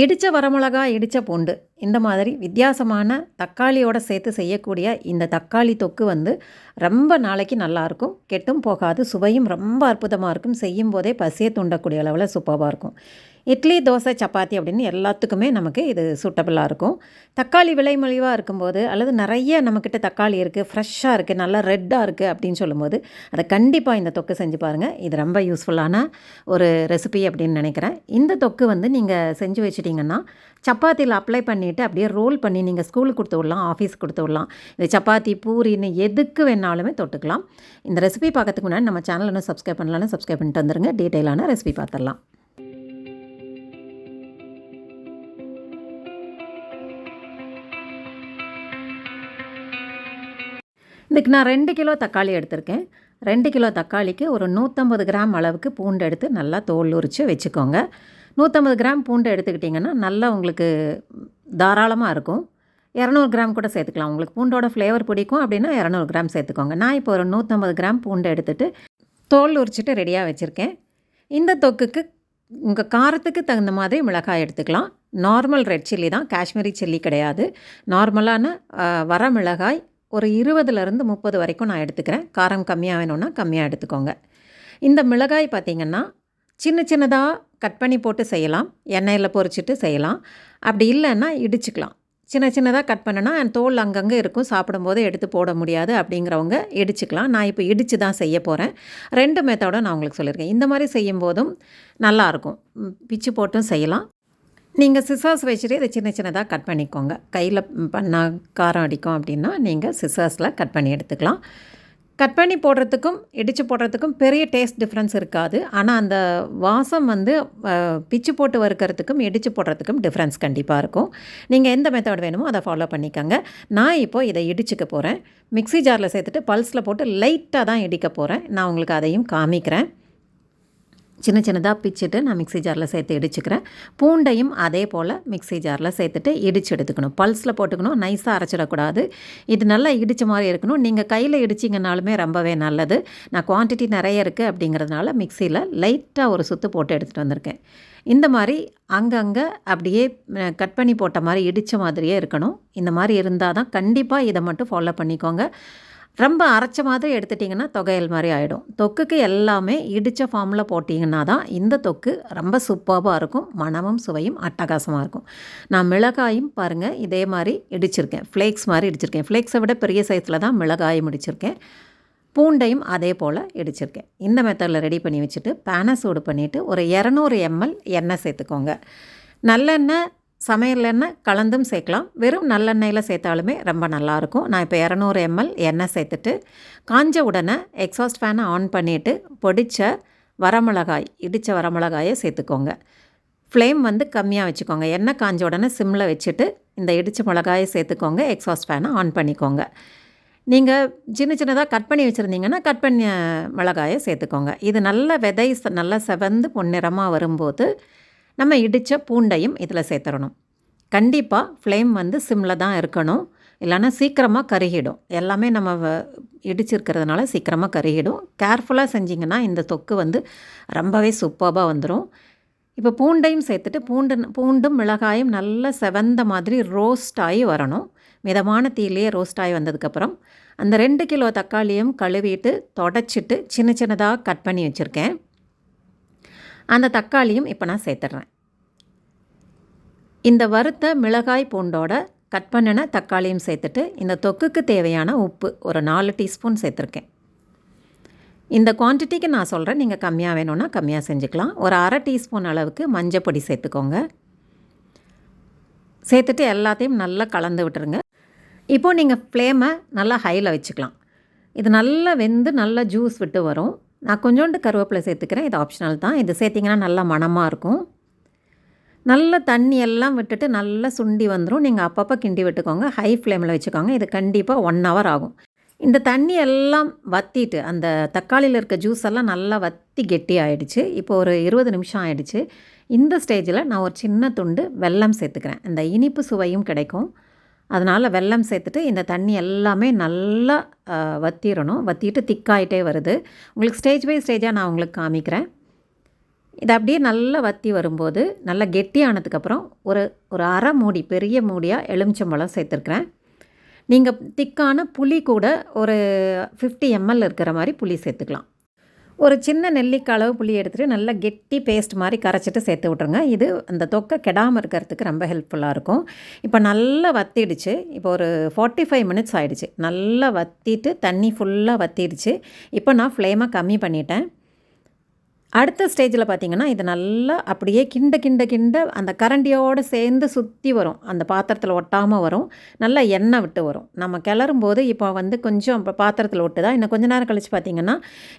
இடித்த வரமிளகா இடித்த பூண்டு. இந்த மாதிரி வித்தியாசமான தக்காளியோட சேர்த்து செய்யக்கூடிய இந்த தக்காளி தொக்கு வந்து ரொம்ப நாளைக்கு நல்லாயிருக்கும். கெட்டும் போகாது சுவையும் ரொம்ப அற்புதமாக இருக்கும். செய்யும் போதே பசியை தூண்டக்கூடிய அளவில் சூப்பராக இருக்கும். இட்லி தோசை சப்பாத்தி அப்படின்னு எல்லாத்துக்குமே நமக்கு இது சூட்டபிளாக இருக்கும். தக்காளி விலை மலிவாக இருக்கும்போது அல்லது நிறைய நம்மக்கிட்ட தக்காளி இருக்குது ஃப்ரெஷ்ஷாக இருக்குது நல்லா ரெட்டாக இருக்குது அப்படின்னு சொல்லும்போது அதை கண்டிப்பாக இந்த தொக்கு செஞ்சு பாருங்கள் இது ரொம்ப யூஸ்ஃபுல்லான ஒரு ரெசிபி அப்படின்னு நினைக்கிறேன். இந்த தொக்கு வந்து நீங்கள் செஞ்சு வச்சிட்டிங்கன்னா சப்பாத்தியில் அப்ளை பண்ணிவிட்டு அப்படியே ரோல் பண்ணி நீங்கள் ஸ்கூலுக்கு கொடுத்து விடலாம் ஆஃபீஸ் கொடுத்து விடலாம். இது சப்பாத்தி பூரின்னு எதுக்கு வேணாலுமே தொட்டுக்கலாம். இந்த ரெசிபி பார்க்கறதுக்கு முன்னாடி நம்ம சேனல் இன்னும் சப்ஸ்கிரைப் பண்ணலாம்னு சப்ஸ்கிரைப் பண்ணிட்டு வந்துருங்க. டீட்டெயிலான ரெசிபி பார்த்துடலாம். இதுக்கு நான் ரெண்டு கிலோ தக்காளி எடுத்திருக்கேன். ரெண்டு கிலோ தக்காளிக்கு ஒரு நூற்றம்பது கிராம் அளவுக்கு பூண்டு எடுத்து நல்லா தோல் உரித்து வச்சுக்கோங்க. நூற்றம்பது கிராம் பூண்டு எடுத்துக்கிட்டிங்கன்னா நல்லா உங்களுக்கு தாராளமாக இருக்கும். இரநூறு கிராம் கூட சேர்த்துக்கலாம். உங்களுக்கு பூண்டோட ஃப்ளேவர் பிடிக்கும் அப்படின்னா இரநூறு கிராம் சேர்த்துக்கோங்க. நான் இப்போ ஒரு நூற்றம்பது கிராம் பூண்டு எடுத்துகிட்டு தோல் உரிச்சிட்டு ரெடியாக வச்சுருக்கேன். இந்த தொக்குக்கு உங்கள் காரத்துக்கு தகுந்த மாதிரி மிளகாய் எடுத்துக்கலாம். நார்மல் ரெட் சில்லி தான். காஷ்மீரி சில்லி கிடையாது. நார்மலான வர மிளகாய் ஒரு இருபதுலேருந்து முப்பது வரைக்கும் நான் எடுத்துக்கிறேன். காரம் கம்மியாக வேணும்னா கம்மியாக எடுத்துக்கோங்க. இந்த மிளகாய் பார்த்திங்கன்னா சின்ன சின்னதாக கட் பண்ணி போட்டு செய்யலாம். எண்ணெயில் பொறிச்சிட்டு செய்யலாம். அப்படி இல்லைன்னா இடிச்சுக்கலாம். சின்ன சின்னதாக கட் பண்ணனா தோல் அங்கங்கே இருக்கும். சாப்பிடும்போது எடுத்து போட முடியாது அப்படிங்கிறவங்க இடிச்சுக்கலாம். நான் இப்போ இடித்து தான் செய்ய போகிறேன் ரெண்டு மெத்தோட நான் உங்களுக்கு சொல்லியிருக்கேன். இந்த மாதிரி செய்யும் போதும் நல்லாயிருக்கும் பிச்சு போட்டும் செய்யலாம். நீங்கள் சிசாஸ் வச்சுட்டு இதை சின்ன சின்னதாக கட் பண்ணிக்கோங்க. கையில் பண்ணால் காரம் அடிக்கும் அப்படின்னா நீங்கள் சிசாஸில் கட் பண்ணி எடுத்துக்கலாம். கட் பண்ணி போடுறதுக்கும் இடித்து போடுறதுக்கும் பெரிய டேஸ்ட் டிஃப்ரென்ஸ் இருக்காது. ஆனால் அந்த வாசம் வந்து பிச்சு போட்டு வறுக்கிறதுக்கும் இடித்து போடுறதுக்கும் டிஃப்ரென்ஸ் கண்டிப்பாக இருக்கும். நீங்கள் எந்த மெத்தட் வேணுமோ அதை ஃபாலோ பண்ணிக்கோங்க. நான் இப்போது இதை இடிச்சுக்க போகிறேன் மிக்சி ஜாரில் சேர்த்துட்டு பல்ஸில் போட்டு லைட்டாக தான் இடிக்க போகிறேன் நான் உங்களுக்கு அதையும் காமிக்கிறேன். சின்ன சின்னதாக பிச்சுட்டு நான் மிக்சி ஜாரில் சேர்த்து இடிச்சுக்கிறேன். பூண்டையும் அதே போல் மிக்சி ஜாரில் சேர்த்துட்டு இடித்து எடுத்துக்கணும். பல்ஸில் போட்டுக்கணும். நைஸாக அரைச்சிடக்கூடாது. இது நல்லா இடித்த மாதிரி இருக்கணும். நீங்கள் கையில் இடிச்சிங்கனாலுமே ரொம்பவே நல்லது. நான் குவான்டிட்டி நிறைய இருக்குது அப்படிங்கிறதுனால மிக்சியில் லைட்டாக ஒரு சுத்து போட்டு எடுத்துகிட்டு வந்திருக்கேன். இந்த மாதிரி அங்கங்கே அப்படியே கட் பண்ணி போட்ட மாதிரி இடித்த மாதிரியே இருக்கணும். இந்த மாதிரி இருந்தால் தான் கண்டிப்பாக இதை மட்டும் ஃபாலோ பண்ணிக்கோங்க. ரொம்ப அரைச்ச மாதிரி எடுத்துட்டிங்கன்னா தொகையல் மாதிரி ஆகிடும் தொக்குக்கு எல்லாமே இடித்த ஃபார்மில் போட்டிங்கன்னா தான் இந்த தொக்கு ரொம்ப சூப்பராக இருக்கும். மனமும் சுவையும் அட்டகாசமாக இருக்கும். நான் மிளகாயும் பாருங்கள் இதே மாதிரி இடிச்சிருக்கேன். ஃப்ளேக்ஸ் மாதிரி இடிச்சிருக்கேன். ஃப்ளேக்ஸை விட பெரிய சைஸில் தான் மிளகாயும் இடிச்சிருக்கேன் பூண்டையும் அதே போல் இடிச்சிருக்கேன். இந்த மெத்தடில் ரெடி பண்ணி வச்சுட்டு பேனை சூடு பண்ணிவிட்டு ஒரு இரநூறு எம்எல் எண்ணெய் சேர்த்துக்கோங்க. நல்லெண்ணெய் சமையல் எண்ணெய் கலந்தும் சேர்க்கலாம். வெறும் நல்லெண்ணெயில் சேர்த்தாலுமே ரொம்ப நல்லாயிருக்கும். நான் இப்போ இரநூறு எம்எல் எண்ணெய் சேர்த்துட்டு காஞ்ச உடனே எக்ஸாஸ்ட் ஃபேனை ஆன் பண்ணிவிட்டு பொடித்த வரமிளகாய் இடித்த வரமிளகாயை சேர்த்துக்கோங்க. ஃப்ளேம் வந்து கம்மியாக வச்சுக்கோங்க. எண்ணெய் காஞ்ச உடனே சிம்மில் வச்சுட்டு இந்த இடித்த மிளகாயை சேர்த்துக்கோங்க. எக்ஸாஸ்ட் ஃபேனை ஆன் பண்ணிக்கோங்க. நீங்கள் சின்ன சின்னதாக கட் பண்ணி வச்சுருந்தீங்கன்னா கட் பண்ண மிளகாயை சேர்த்துக்கோங்க. இது நல்ல விதை நல்லா செவந்து பொன்னிறமாக வரும்போது நம்ம இடித்த பூண்டையும் இதில் சேர்த்துடணும். கண்டிப்பாக ஃப்ளேம் வந்து சிம்மில் தான் இருக்கணும். இல்லைன்னா சீக்கிரமாக கருகிடும். எல்லாமே நம்ம இடிச்சிருக்கிறதுனால சீக்கிரமாக கருகிடும். கேர்ஃபுல்லாக செஞ்சிங்கன்னா இந்த தொக்கு வந்து ரொம்பவே சூப்பராக வந்துடும் இப்போ பூண்டையும் சேர்த்துட்டு பூண்டு பூண்டும் மிளகாயும் நல்லா செவந்த மாதிரி ரோஸ்ட் ஆகி வரணும். மிதமான தீலையே ரோஸ்ட் ஆகி வந்ததுக்கப்புறம் அந்த ரெண்டு கிலோ தக்காளியும் கழுவிட்டு தொடச்சிட்டு சின்ன சின்னதாக கட் பண்ணி வச்சுருக்கேன். அந்த தக்காளியும் இப்போ நான் சேர்த்துட்றேன். இந்த வறுத்த மிளகாய் பூண்டோட கட் பண்ணின தக்காளியும் சேர்த்துட்டு இந்த தொக்குக்கு தேவையான உப்பு ஒரு நாலு டீஸ்பூன் சேர்த்துருக்கேன். இந்த குவான்டிட்டிக்கு நான் சொல்கிறேன் நீங்கள் கம்மியாக வேணும்னா கம்மியாக செஞ்சுக்கலாம். ஒரு அரை டீஸ்பூன் அளவுக்கு மஞ்சப்பொடி சேர்த்துக்கோங்க. சேர்த்துட்டு எல்லாத்தையும் நல்லா கலந்து விட்டுருங்க. இப்போது நீங்கள் ஃப்ளேமை நல்லா ஹையில் வச்சுக்கலாம். இது நல்லா வெந்து நல்லா ஜூஸ் விட்டு வரும். நான் கொஞ்சோண்டு கருவேப்பிலை சேர்த்துக்கிறேன். இது ஆப்ஷனல் தான். இது சேர்த்திங்கன்னா நல்லா மணமாக இருக்கும். நல்ல தண்ணி எல்லாம் விட்டுட்டு நல்லா சுண்டி வந்துடும் நீங்கள் அப்பப்போ கிண்டி விட்டுக்கோங்க. ஹை ஃப்ளேமில் வச்சுக்கோங்க. இது கண்டிப்பாக ஒன் ஹவர் ஆகும். இந்த தண்ணி எல்லாம் வற்றிட்டு அந்த தக்காளியில் இருக்க ஜூஸ் எல்லாம் நல்லா வத்தி கெட்டி ஆகிடுச்சு இப்போ ஒரு இருபது நிமிஷம் ஆகிடுச்சு இந்த ஸ்டேஜில் நான் ஒரு சின்ன துண்டு வெல்லம் சேர்த்துக்கிறேன். இந்த இனிப்பு சுவையும் கிடைக்கும். அதனால் வெல்லம் சேர்த்துட்டு இந்த தண்ணி எல்லாமே நல்லா வத்திடணும் வத்திட்டு திக்காயிட்டே வருது. உங்களுக்கு ஸ்டேஜ் பை ஸ்டேஜாக நான் உங்களுக்கு காமிக்கிறேன். இது அப்படியே நல்லா வத்தி வரும்போது நல்லா கெட்டியானதுக்கப்புறம் ஒரு ஒரு அரை மூடி பெரிய மூடியாக எலுமிச்சம்பழம் சேர்த்துருக்குறேன். நீங்கள் திக்கான புளி கூட ஒரு ஃபிஃப்டி எம்எல் இருக்கிற மாதிரி புளி சேர்த்துக்கலாம். ஒரு சின்ன நெல்லிக்காய் அளவு புளி எடுத்துகிட்டு நல்லா கெட்டி பேஸ்ட் மாதிரி கரைச்சிட்டு சேர்த்து விட்ருங்க இது அந்த தொக்கை கெடாமல் இருக்கிறதுக்கு ரொம்ப ஹெல்ப்ஃபுல்லாக இருக்கும். இப்போ நல்லா வத்திடுச்சு. இப்போ ஒரு ஃபார்ட்டி ஃபைவ் மினிட்ஸ் ஆகிடுச்சு நல்லா வற்றிட்டு தண்ணி ஃபுல்லாக வத்திடுச்சு. இப்போ நான் ஃப்ளேமை கம்மி பண்ணிட்டேன். அடுத்த ஸ்டேஜில் பார்த்தீங்கன்னா இது நல்லா அப்படியே கிண்ட கிண்ட கிண்ட அந்த கரண்டியோடு சேர்ந்து சுற்றி வரும். அந்த பாத்திரத்தில் ஒட்டாமல் வரும். நல்லா எண்ணெய் விட்டு வரும். நம்ம கிளறும் போது இப்போ வந்து கொஞ்சம் இப்போ பாத்திரத்தில் ஒட்டுதா? இன்னும் கொஞ்ச நேரம் கழித்து பார்த்திங்கன்னா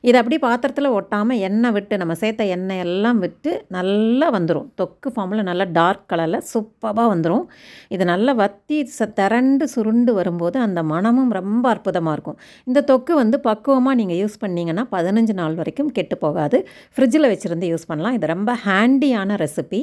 இது அப்படியே பாத்திரத்தில் ஒட்டாமல் எண்ணெய் விட்டு நம்ம சேர்த்த எண்ணெய் எல்லாம் விட்டு நல்லா வந்துடும் தொக்கு ஃபார்மில் நல்லா டார்க் கலரில் சூப்பராக வந்துடும் இது நல்லா வத்தி ச திரண்டு சுருண்டு வரும்போது அந்த மனமும் ரொம்ப அற்புதமாக இருக்கும். இந்த தொக்கு வந்து பக்குவமாக நீங்கள் யூஸ் பண்ணிங்கன்னா பதினஞ்சு நாள் வரைக்கும் கெட்டு போகாது. ஃப்ரிட்ஜில் வச்சுருந்து யூஸ் பண்ணலாம். இது ரொம்ப ஹேண்டியான ரெசிபி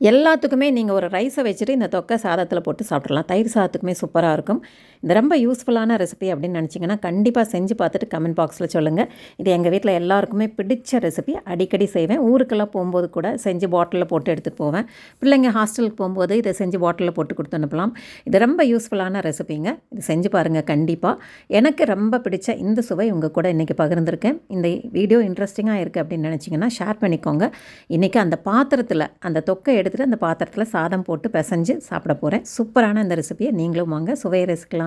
எல்லாத்துக்குமே நீங்கள் ஒரு ரைஸை வச்சுட்டு இந்த தொக்கை சாதத்தில் போட்டு சாப்பிட்றலாம் தயிர் சாதத்துக்குமே சூப்பராக இருக்கும். இது ரொம்ப யூஸ்ஃபுல்லான ரெசிபி அப்படின்னு நினச்சிங்கன்னா கண்டிப்பாக செஞ்சு பார்த்துட்டு கமெண்ட் பாக்ஸில் சொல்லுங்கள் இது எங்கள் வீட்டில் எல்லாருக்குமே பிடிச்ச ரெசிபி அடிக்கடி செய்வேன். ஊருக்கெல்லாம் போகும்போது கூட செஞ்சு பாட்டிலில் போட்டு எடுத்துகிட்டு போவேன். பிள்ளைங்க ஹாஸ்டலுக்கு போகும்போது இதை செஞ்சு பாட்டிலில் போட்டு கொடுத்து அனுப்பலாம். இது ரொம்ப யூஸ்ஃபுல்லான ரெசிபிங்க இது செஞ்சு பாருங்கள் கண்டிப்பாக எனக்கு ரொம்ப பிடிச்ச இந்த சுவை உங்கள் கூட இன்றைக்கி பகிர்ந்துருக்கேன். இந்த வீடியோ இன்ட்ரெஸ்டிங்காக இருக்குது அப்படின்னு நினச்சிங்கன்னா ஷேர் பண்ணிக்கோங்க. இன்றைக்கி அந்த பாத்திரத்தில் அந்த தொக்கை எடுத்துகிட்டு அந்த பாத்திரத்தில் சாதம் போட்டு பிசைஞ்சு சாப்பிட போகிறேன் சூப்பரான அந்த ரெசிபியை நீங்களும் வாங்க. சுவையை ரசிக்கலாம்.